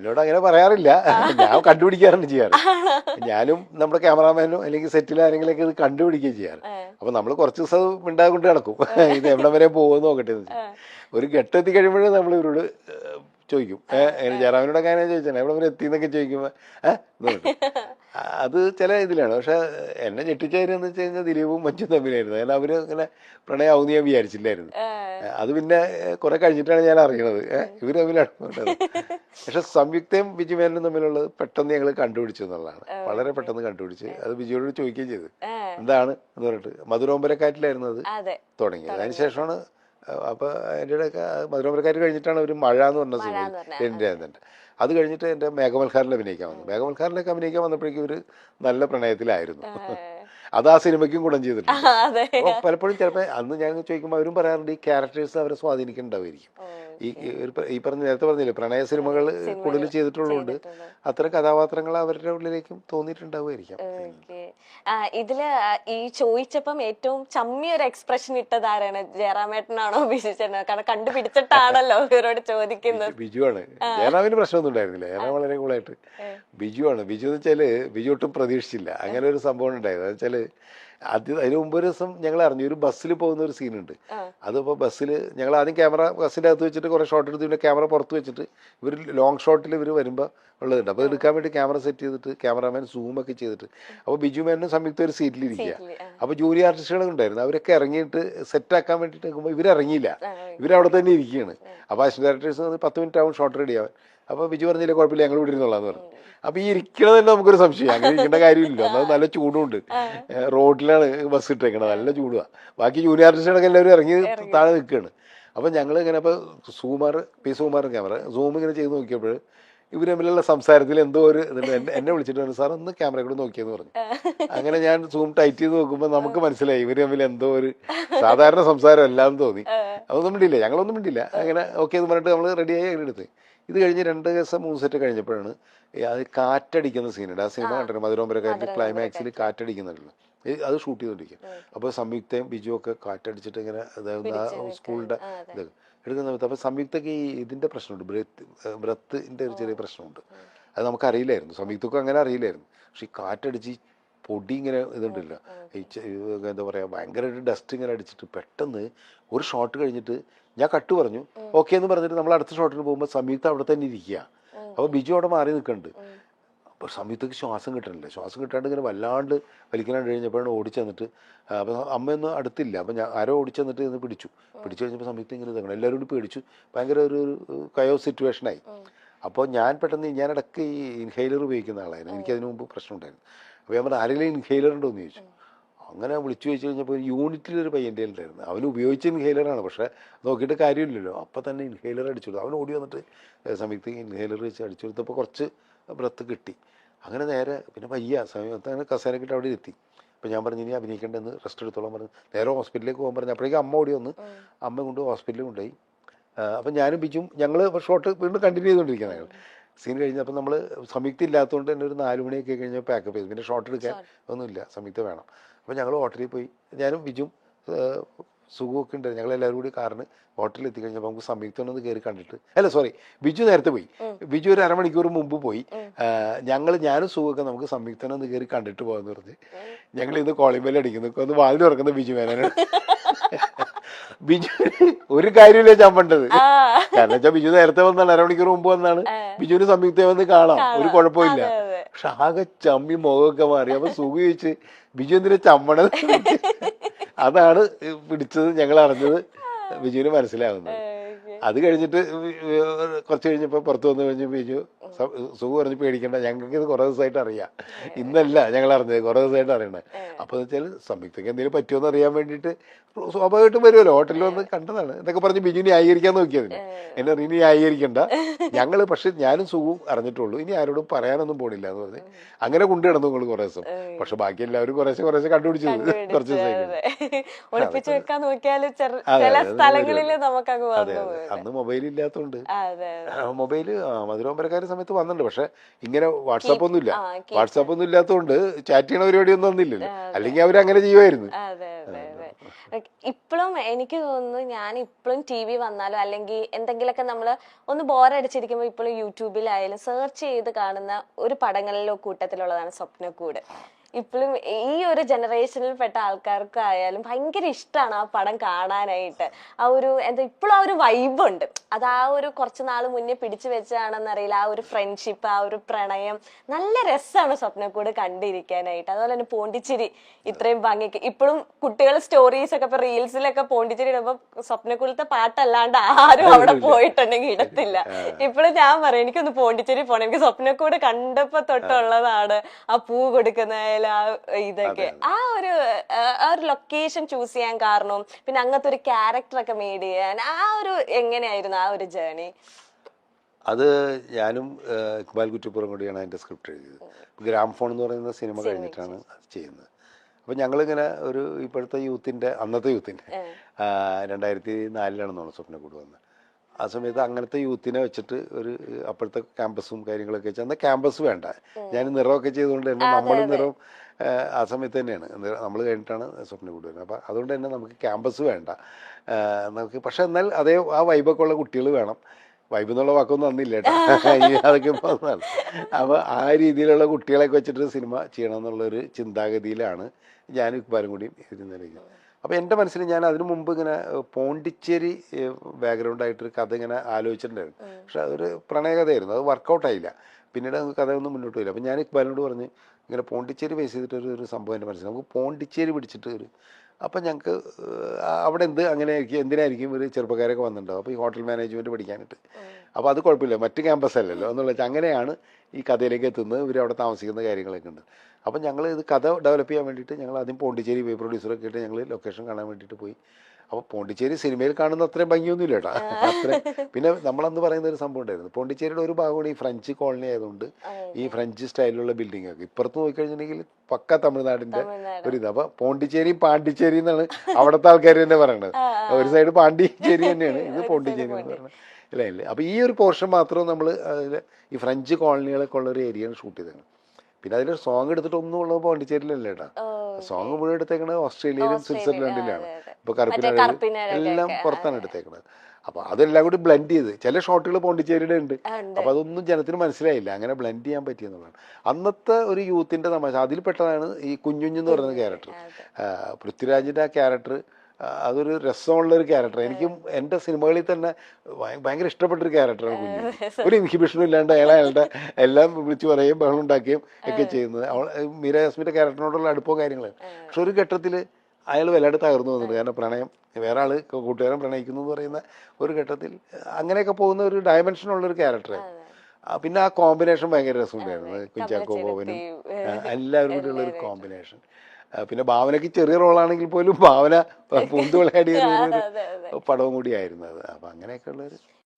എന്നോട് അങ്ങനെ പറയാറില്ല. ഞാൻ കണ്ടുപിടിക്കാറുണ്ട് ചെയ്യാറ്. ഞാനും നമ്മുടെ ക്യാമറാമാനും അല്ലെങ്കിൽ സെറ്റിൽ ആരെങ്കിലൊക്കെ ഇത് കണ്ടുപിടിക്കുകയും ചെയ്യാറ്. അപ്പൊ നമ്മൾ കുറച്ച് ദിവസം മിണ്ടാതെ കൊണ്ട് നടക്കും. ഇത് എവിടെ വരെ പോകുമെന്ന് നോക്കട്ടെ ഒരു ഘട്ടം എത്തി കഴിയുമ്പോഴേ നമ്മൾ ഇവരോട് ചോദിക്കും. ഏഹ് ജയറാമിനോട് അങ്ങനെ ചോദിച്ചാൽ എവിടെ വരെ എത്തിന്നൊക്കെ ചോദിക്കുമ്പോ ചോദിക്കുമ്പോൾ ഏഹ് അത് ചില ഇതിലാണ്. പക്ഷെ എന്നെ ഞെട്ടിച്ചായിരുന്നു വെച്ച് കഴിഞ്ഞാൽ ദിലീപും മഞ്ചും തമ്മിലായിരുന്നു. കാരണം അവർ ഇങ്ങനെ പ്രണയാവുന്ന ഞാൻ വിചാരിച്ചില്ലായിരുന്നു. അത് പിന്നെ കുറെ കഴിഞ്ഞിട്ടാണ് ഞാൻ അറിയണത്. ഏഹ് ഇവർ തമ്മിലാണ് പക്ഷെ സംയുക്തയും ബിജുമേനും തമ്മിലുള്ളത് പെട്ടെന്ന് ഞങ്ങൾ കണ്ടുപിടിച്ചു എന്നുള്ളതാണ്. വളരെ പെട്ടെന്ന് കണ്ടുപിടിച്ച് അത് ബിജുവിനോട് ചോദിക്കുകയും ചെയ്തു. എന്താണ് എന്ന് പറഞ്ഞിട്ട് മധുരോമ്പരക്കാറ്റിലായിരുന്നു അത് തുടങ്ങി തുടങ്ങിയത്. അതിനുശേഷമാണ് അഹ് അപ്പൊ അതിന്റെ ഇടയ്ക്ക് മധുരമരക്കാർ കഴിഞ്ഞിട്ടാണ് ഒരു മഴ എന്ന് പറഞ്ഞ സിനിമ എന്റെ അത് കഴിഞ്ഞിട്ട് എന്റെ മേഘമൽഹാറിൽ അഭിനയിക്കാൻ വന്നു. മേഘമൽക്കാരിലേക്ക് അഭിനയിക്കാൻ വന്നപ്പോഴേക്കും ഒരു നല്ല പ്രണയത്തിലായിരുന്നു. അത് ആ സിനിമയ്ക്കും ഗുണം ചെയ്തിട്ടുണ്ട്. അപ്പോൾ പലപ്പോഴും ചിലപ്പോൾ അന്ന് ഞാൻ ചോദിക്കുമ്പോൾ അവരും പറയാറുണ്ട് ഈ ക്യാരക്ടേഴ്സ് അവരെ സ്വാധീനിക്കുന്നുണ്ടാവുമായിരിക്കും. ഈ ഈ പറഞ്ഞ നേരത്തെ പറഞ്ഞില്ലേ പ്രണയ സിനിമകൾ കൂടുതൽ ചെയ്തിട്ടുള്ളതുകൊണ്ട് അത്ര കഥാപാത്രങ്ങൾ അവരുടെ ഉള്ളിലേക്കും തോന്നിയിട്ടുണ്ടാവുമായിരിക്കാം. ഇതിൽ ഈ ചോദിച്ചപ്പം ഏറ്റവും ചമ്മിയ ഒരു എക്സ്പ്രഷൻ ഇട്ടത് ആരാണ്? ജയറാമേട്ടനാണോ ബിജു ചേട്ടനോ? കാരണം കണ്ടുപിടിച്ചിട്ടാണല്ലോ ഇവരോട് ചോദിക്കുന്നത്. ബിജു ആണ്. ജയറാമിന് പ്രശ്നമൊന്നും ഉണ്ടായിരുന്നില്ല. ജയറാം വളരെ കൂളായിട്ട്. ബിജു ആണ്. ബിജു എന്ന് വെച്ചാൽ ബിജു ഒട്ടും പ്രതീക്ഷിച്ചില്ല. അങ്ങനെ ഒരു സംഭവം ഉണ്ടായത്. എന്ന് വെച്ചാൽ ആദ്യം അതിന് മുമ്പ് ഒരു ദിവസം ഞങ്ങൾ അറിഞ്ഞു ഒരു ബസ്സിൽ പോകുന്ന ഒരു സീനുണ്ട്. അതിപ്പോൾ ബസ്സിൽ ഞങ്ങൾ ആദ്യം ക്യാമറ ബസ്സിന്റെ അകത്ത് വെച്ചിട്ട് കുറേ ഷോട്ട് എടുത്ത് പിന്നെ ക്യാമറ പുറത്ത് വെച്ചിട്ട് ഇവർ ലോങ് ഷോട്ടിൽ ഇവർ വരുമ്പോൾ ഉള്ളതുണ്ട്. അപ്പോൾ എടുക്കാൻ വേണ്ടി ക്യാമറ സെറ്റ് ചെയ്തിട്ട് ക്യാമറാമാൻ സൂമൊക്കെ ചെയ്തിട്ട്. അപ്പോൾ ബിജു മേനും സംയുക്ത ഒരു സീറ്റിലിരിക്കുക അപ്പോൾ ജൂനിയർ ആർട്ടിസ്റ്റുകൾ ഉണ്ടായിരുന്നു. അവരൊക്കെ ഇറങ്ങിയിട്ട് സെറ്റാക്കാൻ വേണ്ടിയിട്ട് നിൽക്കുമ്പോൾ ഇവരിറങ്ങിയില്ല ഇവരവിടെ തന്നെ ഇരിക്കുകയാണ് അപ്പോൾ അസിസ്റ്റന്റ് ഡയറക്ടേഴ്സ് പത്ത് മിനിറ്റ് ആവും ഷോട്ട് റെഡി ആവാൻ. അപ്പോൾ ബിജു പറഞ്ഞില്ല കുഴപ്പമില്ല ഞങ്ങൾ ഇവിടെ ഇരുന്നോളാന്ന് പറഞ്ഞു. അപ്പോൾ ഈ ഇരിക്കണത് തന്നെ നമുക്കൊരു സംശയം. അങ്ങനെ ഇരിക്കേണ്ട കാര്യമില്ല ഒന്നാമത് നല്ല ചൂടുണ്ട്. റോഡിലാണ് ബസ് ഇട്ടേക്കണത്. നല്ല ചൂടുവാ. ബാക്കി ജൂനിയർ ആർട്ടിസ്റ്റുകളൊക്കെ എല്ലാവരും ഇറങ്ങി താഴെ നിൽക്കുകയാണ് അപ്പോൾ ഞങ്ങൾ ഇങ്ങനെ അപ്പോൾ സൂമാർ പി സൂമാർ ക്യാമറ. സൂം ഇങ്ങനെ ചെയ്ത് നോക്കിയപ്പോൾ ഇവർ തമ്മിലുള്ള സംസാരത്തിൽ എന്തോ ഒരു ഇതുണ്ട്. എന്നെ എന്നെ വിളിച്ചിട്ട് പറഞ്ഞു സാർ ഒന്ന് ക്യാമറ കൂടെ നോക്കിയെന്ന് പറഞ്ഞു. അങ്ങനെ ഞാൻ സൂം ടൈറ്റ് ചെയ്ത് നോക്കുമ്പോൾ നമുക്ക് മനസ്സിലായി ഇവർ തമ്മിൽ എന്തോ ഒരു സാധാരണ സംസാരം എല്ലാം തോന്നി. അതൊന്നും മിണ്ടില്ല ഞങ്ങളൊന്നും മിണ്ടില്ല അങ്ങനെ ഓക്കെ എന്ന് പറഞ്ഞിട്ട് നമ്മൾ റെഡിയായി അങ്ങനെ എടുത്ത്. ഇത് കഴിഞ്ഞ് രണ്ട് ദിവസം മൂന്ന് സെറ്റ് കഴിഞ്ഞപ്പോഴാണ് അത് കാറ്റടിക്കുന്ന സീനുണ്ട് ആ സിനിമ കണ്ടിട്ട് മധുരോമ്പരക്കാരുടെ ക്ലൈമാക്സിൽ കാറ്റടിക്കുന്നുണ്ടല്ലോ. അത് ഷൂട്ട് ചെയ്തോണ്ടിരിക്കും. അപ്പോൾ സംയുക്തയും ബിജു ഒക്കെ കാറ്റടിച്ചിട്ട് ഇങ്ങനെ അതായത് സ്കൂളിന്റെ ഇത് എടുക്കുന്ന സമയത്ത് അപ്പോൾ സംയുക്തക്ക് ഈ ഇതിന്റെ പ്രശ്നമുണ്ട്. ബ്രത്ത് ബ്രത്തിന്റെ ഒരു ചെറിയ പ്രശ്നമുണ്ട്. അത് നമുക്ക് അറിയില്ലായിരുന്നു സംയുക്തക്കും അങ്ങനെ അറിയില്ലായിരുന്നു. പക്ഷേ ഈ കാറ്റടിച്ച് പൊടി ഇങ്ങനെ ഇതുണ്ടല്ല. എന്താ പറയുക ഭയങ്കരമായിട്ട് ഡസ്റ്റ് ഇങ്ങനെ അടിച്ചിട്ട് പെട്ടെന്ന് ഒരു ഷോട്ട് കഴിഞ്ഞിട്ട് ഞാൻ കട്ട് പറഞ്ഞു. ഓക്കെ എന്ന് പറഞ്ഞിട്ട് നമ്മൾ അടുത്ത ഷോട്ടിന് പോകുമ്പോൾ സംയുക്ത അവിടെ തന്നെ ഇരിക്കുക. അപ്പോൾ ബിജു അവിടെ മാറി നിൽക്കുന്നുണ്ട്. അപ്പോൾ സംയുക്തക്ക് ശ്വാസം കിട്ടണില്ല. ശ്വാസം കിട്ടാണ്ട് ഇങ്ങനെ വല്ലാണ്ട് വലിക്കാണ്ട് കഴിഞ്ഞപ്പോഴാണ് ഓടിച്ചെന്നിട്ട് അപ്പോൾ അമ്മയൊന്നും അടുത്തില്ല. അപ്പോൾ ഞാൻ ആരോ ഓടിച്ചെന്നിട്ട് ഇന്ന് പിടിച്ചു. പിടിച്ചു കഴിഞ്ഞപ്പോൾ സംയുക്ത ഇങ്ങനെ ഇതാക്കണം എല്ലാവരും കൂടി പേടിച്ചു. ഭയങ്കര ഒരു കയോ സിറ്റുവേഷനായി അപ്പോൾ ഞാൻ പെട്ടെന്ന് ഞാൻ ഇടയ്ക്ക് ഈ ഇൻഹൈലർ ഉപയോഗിക്കുന്ന ആളായിരുന്നു. എനിക്ക് അതിന് മുമ്പ് പ്രശ്നം ഉണ്ടായിരുന്നു അപ്പോൾ ഞാൻ പറഞ്ഞു ആരെങ്കിലും ഇൻഹെയിലർ ഉണ്ടോ? എന്ന് ചോദിച്ചു. അങ്ങനെ വിളിച്ചു ചോദിച്ചു കഴിഞ്ഞപ്പോൾ യൂണിറ്റിൽ ഒരു പയ്യന്റെ ഉണ്ടായിരുന്നു. അവൻ ഉപയോഗിച്ച ഇൻഹെയിലറാണ് പക്ഷേ നോക്കിയിട്ട് കാര്യമില്ലല്ലോ. അപ്പോൾ തന്നെ ഇൻഹെയിലർ അടിച്ചു കൊടുത്തു. അവൻ ഓടി വന്നിട്ട് സമയത്ത് ഇൻഹെയിലർ വെച്ച് അടിച്ചു കൊടുത്തപ്പോൾ കുറച്ച് ബ്രത്ത് കിട്ടി. അങ്ങനെ നേരെ പിന്നെ വയ്യ. സമയത്താണ് കസേരക്കിട്ട് അവിടെ എത്തി അപ്പോൾ ഞാൻ പറഞ്ഞു ഇനി അഭിനയിക്കേണ്ടെന്ന് റെസ്റ്റ് എടുത്തോളം പറഞ്ഞു. നേരെ ഹോസ്പിറ്റലിലേക്ക് പോകാൻ പറഞ്ഞു. അപ്പോഴേക്കും അമ്മ ഓടി വന്ന് അമ്മ കൊണ്ട് ഹോസ്പിറ്റലിൽ കൊണ്ടുപോയി. അപ്പം ഞാനും പിച്ചും ഞങ്ങൾ ഷോട്ട് വീണ്ടും കണ്ടിന്യൂ ചെയ്തുകൊണ്ടിരിക്കുകയാണ്. ഞങ്ങൾ സീൻ കഴിഞ്ഞപ്പോൾ നമ്മൾ സംയുക്ത ഇല്ലാത്തതുകൊണ്ട് തന്നെ ഒരു നാല് മണിയൊക്കെ കഴിഞ്ഞാൽ പാക്കപ്പ് ചെയ്തു. പിന്നെ ഷോട്ട് എടുക്കാൻ ഒന്നുമില്ല. സംയുക്ത വേണം. അപ്പോൾ ഞങ്ങൾ ഹോട്ടലിൽ പോയി. ഞാനും ബിജും സുഖമൊക്കെ ഉണ്ടായിരുന്നു. ഞങ്ങൾ എല്ലാവരും കൂടി കാറിന് ഹോട്ടലിൽ എത്തി കഴിഞ്ഞപ്പോൾ നമുക്ക് സംയുക്ത ഒന്ന് കയറി കണ്ടിട്ട്. അല്ല സോറി ബിജു നേരത്തെ പോയി. ബിജു ഒരു അരമണിക്കൂർ മുമ്പ് പോയി. ഞങ്ങൾ ഞാനും സുഖമൊക്കെ നമുക്ക് സംയുക്തനെ ഒന്ന് കയറി കണ്ടിട്ട് പോകാന്ന് പറഞ്ഞ്. ഞങ്ങൾ ഇന്ന് അടിക്കുന്നു. ഒന്ന് വാതിൽ തുറക്കുന്ന ബിജു മേനോനാണ്. ബിജു ഒരു കാര്യമില്ല ഞാൻ പണ്ടത്. കാരണം വെച്ചാൽ ബിജു നേരത്തെ വന്നാണ് അരമണിക്കൂർ മുമ്പ് വന്നാണ്. ബിജുവിന് സംയുക്ത വന്ന് കാണാം. ഒരു കുഴപ്പമില്ല. പക്ഷെ ആകെ ചമ്മി മുഖമൊക്കെ മാറി. അപ്പൊ സുഖ ചോദിച്ച് ബിജു എന്തിനാ ചമ്മണത്? അതാണ് പിടിച്ചത് ഞങ്ങൾ അറിഞ്ഞത്. ബിജുവിന് മനസ്സിലാവുന്നത്. അത് കഴിഞ്ഞിട്ട് കുറച്ച് കഴിഞ്ഞപ്പോൾ പുറത്തു വന്നു കഴിഞ്ഞ് ബിജു സുഖ പറഞ്ഞ് പേടിക്കേണ്ട. ഞങ്ങൾക്ക് ഇത് കുറേ ദിവസമായിട്ട് അറിയാം. ഇന്നല്ല ഞങ്ങൾ അറിഞ്ഞത്. കുറേ ദിവസമായിട്ട് അറിയണേ. അപ്പോൾ എന്ന് വെച്ചാൽ സംയുക്തക്ക് എന്തെങ്കിലും പറ്റുമോ അറിയാൻ വേണ്ടിയിട്ട് സ്വാഭാവികമായിട്ടും വരുമല്ലോ ഹോട്ടലിൽ വന്ന് കണ്ടതാണ്. എന്നൊക്കെ പറഞ്ഞ് ബിജു ന്യായീകരിക്കാൻ നോക്കിയതിന് എന്നെ ഇനി ന്യായീകരിക്കണ്ട. ഞങ്ങൾ പക്ഷെ ഞാനും സുഖവും അറിഞ്ഞിട്ടുള്ളൂ. ഇനി ആരോടും പറയാനൊന്നും പോണില്ല എന്ന് പറഞ്ഞ്. അങ്ങനെ കൊണ്ടു കിടന്നു നിങ്ങൾ കുറേ ദിവസം. പക്ഷെ ബാക്കി എല്ലാവരും കുറേശ്ശെ കുറേശ്ശെ കണ്ടുപിടിച്ചത്. കുറച്ച് അതെ. അന്ന് മൊബൈൽ ഇല്ലാത്തതുകൊണ്ട് മൊബൈൽ മധുരോമ്പരക്കാരുടെ സമയത്ത് വന്നിട്ടുണ്ട്. പക്ഷെ ഇങ്ങനെ വാട്സാപ്പ് ഒന്നും ഇല്ല വാട്സാപ്പ് ഒന്നും ഇല്ലാത്തതുകൊണ്ട് ചാറ്റ് ചെയ്യണ പരിപാടി ഒന്നും വന്നില്ലല്ലോ അല്ലെങ്കിൽ അവർ അങ്ങനെ ചെയ്യുമായിരുന്നു. ഇപ്പോഴും എനിക്ക് തോന്നുന്നു ഞാൻ ഇപ്പോഴും ടി വി വന്നാലും അല്ലെങ്കിൽ എന്തെങ്കിലുമൊക്കെ നമ്മൾ ഒന്ന് ബോറടിച്ചിരിക്കുമ്പോൾ ഇപ്പോഴും യൂട്യൂബിലായാലും സെർച്ച് ചെയ്ത് കാണുന്ന ഒരു പടങ്ങളിലോ കൂട്ടത്തിലുള്ളതാണ് സ്വപ്നക്കൂട്. ഇപ്പോഴും ഈ ഒരു ജനറേഷനിൽ പെട്ട ആൾക്കാർക്കായാലും ഭയങ്കര ഇഷ്ടമാണ് ആ പടം കാണാനായിട്ട്. ആ ഒരു എന്താ ഇപ്പോഴും ആ ഒരു വൈബ് ഉണ്ട്. അത് ആ ഒരു കുറച്ച് നാൾ മുന്നേ പിടിച്ചു വെച്ചാണെന്നറിയില്ല ആ ഒരു ഫ്രണ്ട്ഷിപ്പ് ആ ഒരു പ്രണയം നല്ല രസമാണ് സ്വപ്നക്കൂട് കണ്ടിരിക്കാനായിട്ട്. അതുപോലെ തന്നെ പോണ്ടിച്ചേരി ഇത്രയും ഭംഗിക്ക്. ഇപ്പോഴും കുട്ടികൾ സ്റ്റോറീസ് ഒക്കെ ഇപ്പൊ റീൽസിലൊക്കെ പോണ്ടിച്ചേരി ഇടുമ്പോ സ്വപ്നക്കൂടത്തെ പാട്ടല്ലാണ്ട് ആരും അവിടെ പോയിട്ടുണ്ടെങ്കിൽ ഇടത്തില്ല. ഇപ്പോഴും ഞാൻ പറയും എനിക്കൊന്ന് പോണ്ടിച്ചേരി പോണം. എനിക്ക് സ്വപ്നക്കൂട് കണ്ടപ്പോ തൊട്ടുള്ളതാണ് ആ പൂ കൊടുക്കുന്നതിൽ ആ ഇതൊക്കെ. ആ ഒരു ആ ഒരു ലൊക്കേഷൻ ചൂസ് ചെയ്യാൻ കാരണവും പിന്നെ അങ്ങനത്തെ ഒരു ക്യാരക്ടർ ഒക്കെ മെയ്ഡ് ചെയ്യാൻ ആ ഒരു എങ്ങനെയായിരുന്നു ആ ഒരു ജേണി അത് ഞാനും ഇക്ബാൽ കുറ്റിപ്പുറം കൂടിയാണ് അതിന്റെ സ്ക്രിപ്റ്റ് എഴുതിയത്. ഗ്രാം ഫോൺ എന്ന് പറയുന്ന സിനിമ കഴിഞ്ഞിട്ടാണ് ചെയ്യുന്നത്. അപ്പം ഞങ്ങളിങ്ങനെ ഒരു ഇപ്പോഴത്തെ യൂത്തിന്റെ അന്നത്തെ യൂത്തിന്റെ രണ്ടായിരത്തി നാലിലാണ് തോന്നുന്നു സ്വപ്നക്കൂട് വന്നത്. ആ സമയത്ത് അങ്ങനത്തെ യൂത്തിനെ വെച്ചിട്ട് ഒരു അപ്പോഴത്തെ ക്യാമ്പസും കാര്യങ്ങളൊക്കെ വെച്ച്. അന്ന് ക്യാമ്പസ് വേണ്ട. ഞാൻ നിറമൊക്കെ ചെയ്തുകൊണ്ട് തന്നെ നമ്മൾ നിറം ആ സമയത്ത് തന്നെയാണ്. നമ്മൾ കഴിഞ്ഞിട്ടാണ് സ്വപ്നക്കൂട് വരുന്നത് അപ്പം അതുകൊണ്ട് തന്നെ നമുക്ക് ക്യാമ്പസ് വേണ്ട. നമുക്ക് പക്ഷെ എന്നാൽ അതേ ആ വൈബൊക്കെ ഉള്ള കുട്ടികൾ വേണം. വൈബ് എന്നുള്ള വാക്കൊന്നും അന്നില്ല കേട്ടോ. അതൊക്കെ പോകുന്നതാണ്. അപ്പോൾ ആ രീതിയിലുള്ള കുട്ടികളെയൊക്കെ വെച്ചിട്ട് സിനിമ ചെയ്യണം എന്നുള്ളൊരു ചിന്താഗതിയിലാണ് ഞാനും ഇക്ബാലും കൂടി ഇരുന്നിരിക്കുന്നത് അപ്പോൾ എന്റെ മനസ്സിൽ ഞാൻ അതിനു മുമ്പ് ഇങ്ങനെ പോണ്ടിച്ചേരി ബാക്ക്ഗ്രൗണ്ട് ആയിട്ടൊരു കഥ ഇങ്ങനെ ആലോചിച്ചിട്ടുണ്ടായിരുന്നു. പക്ഷെ അതൊരു പ്രണയകഥയായിരുന്നു. അത് വർക്കൗട്ട് ആയില്ല പിന്നീട് നമുക്ക് കഥയൊന്നും മുന്നോട്ട് പോയില്ല. അപ്പോൾ ഞാൻ ഇക്ബാലിനോട് പറഞ്ഞ് ഇങ്ങനെ പോണ്ടിച്ചേരി ബേസ് ചെയ്തിട്ടൊരു ഒരു സംഭവം എന്റെ മനസ്സിൽ. നമുക്ക് പോണ്ടിച്ചേരി പിടിച്ചിട്ട് ഒരു അപ്പം ഞങ്ങൾക്ക് അവിടെ എന്ത് അങ്ങനെ ആയിരിക്കും എന്തിനായിരിക്കും ഒരു ചെറുപ്പക്കാരൊക്കെ വന്നിട്ടുണ്ടാവും അപ്പോൾ ഈ ഹോട്ടൽ മാനേജ്മെന്റ് പഠിക്കാനായിട്ട്. അപ്പോൾ അത് കുഴപ്പമില്ല. മറ്റ് ക്യാമ്പസ് അല്ലല്ലോ. എന്നുള്ള വെച്ചാൽ അങ്ങനെയാണ് ഈ കഥയിലേക്ക് എത്തുന്നത്. ഇവർ അവിടെ താമസിക്കുന്ന കാര്യങ്ങളൊക്കെ ഉണ്ട്. അപ്പം ഞങ്ങൾ ഇത് കഥ ഡെവലപ്പ് ചെയ്യാൻ വേണ്ടിയിട്ട് ഞങ്ങൾ ആദ്യം പോണ്ടിച്ചേരി വേ പ്രൊഡ്യൂസറൊക്കെ ആയിട്ട് ഞങ്ങൾ ലൊക്കേഷൻ കാണാൻ വേണ്ടിയിട്ട് പോയി. അപ്പോൾ പോണ്ടിച്ചേരി സിനിമയിൽ കാണുന്ന അത്രയും ഭംഗിയൊന്നുമില്ല കേട്ടോ അത്ര പിന്നെ നമ്മളന്ന് പറയുന്ന ഒരു സംഭവം ഉണ്ടായിരുന്നു. പോണ്ടിച്ചേരിയുടെ ഒരു ഭാഗമാണ് ഈ ഫ്രഞ്ച് കോളനി ആയതുകൊണ്ട് ഈ ഫ്രഞ്ച് സ്റ്റൈലിലുള്ള ബിൽഡിംഗ് ഒക്കെ. ഇപ്പുറത്ത് നോക്കിക്കഴിഞ്ഞിട്ടുണ്ടെങ്കിൽ പക്ക തമിഴ്നാടിന്റെ ഒരു ഇത്. അപ്പൊ പോണ്ടിച്ചേരി പാണ്ടിച്ചേരി എന്നാണ് അവിടുത്തെ ആൾക്കാർ തന്നെ പറയണത്. ഒരു സൈഡ് പാണ്ടിച്ചേരി തന്നെയാണ്. ഇത് പോണ്ടിച്ചേരി എന്ന് പറയുന്നത് ഇല്ല ഇല്ല. അപ്പൊ ഈ ഒരു പോർഷൻ മാത്രം നമ്മൾ ഈ ഫ്രഞ്ച് കോളനികളൊക്കെ ഉള്ള ഒരു ഏരിയയാണ് ഷൂട്ട് ചെയ്തത് പിന്നെ അതിലൊരു സോങ് എടുത്തിട്ട് ഒന്നും ഉള്ളത് പോണ്ടിച്ചേരിയിലല്ല കേട്ടോ സോങ് മുഴുവൻ എടുത്തേക്കണത് ഓസ്ട്രേലിയയിലും സ്വിറ്റ്സർലൻഡിലാണ്. ഇപ്പൊ കറുപ്പിനാട് എല്ലാം പുറത്താണ് എടുത്തേക്കണത്. അപ്പൊ അതെല്ലാം കൂടി ബ്ലെൻഡ് ചെയ്ത് ചില ഷോട്ടുകൾ പോണ്ടിച്ചേരിയുടെ ഉണ്ട്. അപ്പൊ അതൊന്നും ജനത്തിന് മനസ്സിലായില്ല. അങ്ങനെ ബ്ലെൻഡ് ചെയ്യാൻ പറ്റിയെന്നുള്ളതാണ് അന്നത്തെ ഒരു യൂത്തിന്റെ തമാശ അതിൽപ്പെട്ടതാണ് ഈ കുഞ്ഞുഞ്ഞെന്ന് പറയുന്ന ക്യാരക്ടർ പൃഥ്വിരാജിന്റെ ആ ക്യാരക്ടർ അതൊരു രസമുള്ള ഒരു ക്യാരക്ടർ എനിക്കും എന്റെ സിനിമകളിൽ തന്നെ ഭയ- ഭയങ്കര ഇഷ്ടപ്പെട്ട ഒരു ക്യാരക്ടറാണ് കുഞ്ഞു. ഒരു ഇൻഹിബിഷനും ഇല്ലാണ്ട് അയാൾ അയാളുടെ എല്ലാം വിളിച്ചു പറയുകയും ബഹളം ഉണ്ടാക്കുകയും ഒക്കെ ചെയ്യുന്നത്. അവൾ മീര യാസ്മിന്റെ ക്യാരക്ടറിനോടുള്ള അടുപ്പവും കാര്യങ്ങളാണ് പക്ഷെ ഒരു ഘട്ടത്തിൽ അയാൾ വല്ലാണ്ട് തകർന്നു വന്നിട്ടുണ്ട്. കാരണം പ്രണയം വേറെ ആൾ കൂട്ടുകാരൻ പ്രണയിക്കുന്നു എന്ന് പറയുന്ന ഒരു ഘട്ടത്തിൽ അങ്ങനെയൊക്കെ പോകുന്ന ഒരു ഡയമെൻഷൻ ഉള്ള ഒരു ക്യാരക്ടറാണ് പിന്നെ ആ കോമ്പിനേഷൻ ഭയങ്കര രസമുണ്ടായിരുന്നു. കുഞ്ചാക്കോ ബോബനും എല്ലാവരും കൂടി ഉള്ള ഒരു കോമ്പിനേഷൻ പിന്നെ ഭാവനയ്ക്ക് ചെറിയ റോളാണെങ്കിൽ പോലും ഭാവന പൂന്തു വിളയാടിയ ഒരു- ഒരു പടവും കൂടിയായിരുന്നു അത്. അപ്പൊ അങ്ങനെയൊക്കെ ഉള്ളൊരു